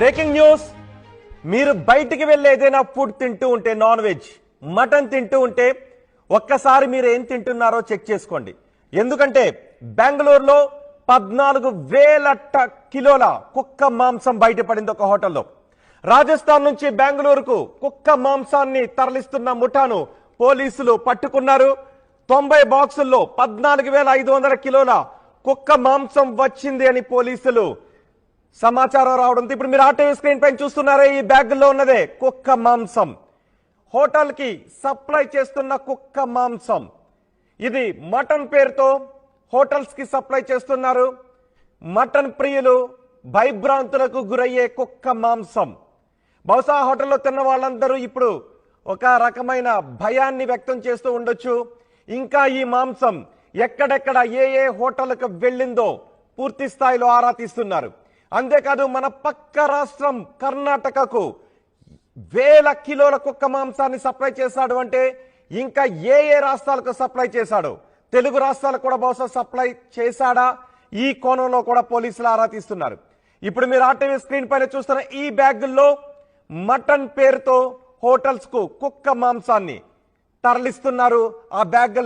Breaking news. మీరు బయటికి వెళ్ళి ఏదైనా ఫుడ్ తింటూ ఉంటే నాన్ వెజ్ మటన్ తింటూ ఉంటే ఒక్కసారి మీరు ఏం తింటున్నారో చెక్ చేసుకోండి. ఎందుకంటే బెంగళూరులో పద్నాలుగు వేల కిలోల కుక్క మాంసం బయటపడింది ఒక హోటల్లో. రాజస్థాన్ నుంచి బెంగళూరుకు కుక్క మాంసాన్ని తరలిస్తున్న ముఠాను పోలీసులు పట్టుకున్నారు. తొంభై బాక్సుల్లో పద్నాలుగు వేల ఐదు వందల కిలోల కుక్క మాంసం వచ్చింది అని పోలీసులు సమాచారం రావడంతో ఇప్పుడు మీరు ఆటో స్క్రీన్ పైన చూస్తున్నారే ఈ బ్యాగ్లో ఉన్నదే కుక్క మాంసం. హోటల్కి సప్లై చేస్తున్న కుక్క మాంసం. ఇది మటన్ పేరుతో హోటల్స్కి సప్లై చేస్తున్నారు. మటన్ ప్రియులు భయభ్రాంతులకు గురయ్యే కుక్క మాంసం. బహుశా హోటల్లో తిన్న వాళ్ళందరూ ఇప్పుడు ఒక రకమైన భయాన్ని వ్యక్తం చేస్తూ ఉండొచ్చు. ఇంకా ఈ మాంసం ఎక్కడెక్కడ ఏ ఏ హోటల్కి వెళ్ళిందో పూర్తి స్థాయిలో ఆరా తీస్తున్నారు. అంతేకాదు మన పక్క రాష్ట్రం కర్ణాటకకు వేల కిలోల కుక్క మాంసాన్ని సప్లై చేశాడు అంటే ఇంకా ఏ ఏ రాష్ట్రాలకు సప్లై చేశాడు? తెలుగు రాష్ట్రాలకు కూడా బహుశా సప్లై చేశాడా? ఈ కోణంలో కూడా పోలీసులు ఆరా తీస్తున్నారు. ఇప్పుడు మీరు ఆర్టీవీ స్క్రీన్ పైన చూస్తున్న ఈ బ్యాగుల్లో మటన్ పేరుతో హోటల్స్కు కుక్క మాంసాన్ని తరలిస్తున్నారు ఆ బ్యాగ్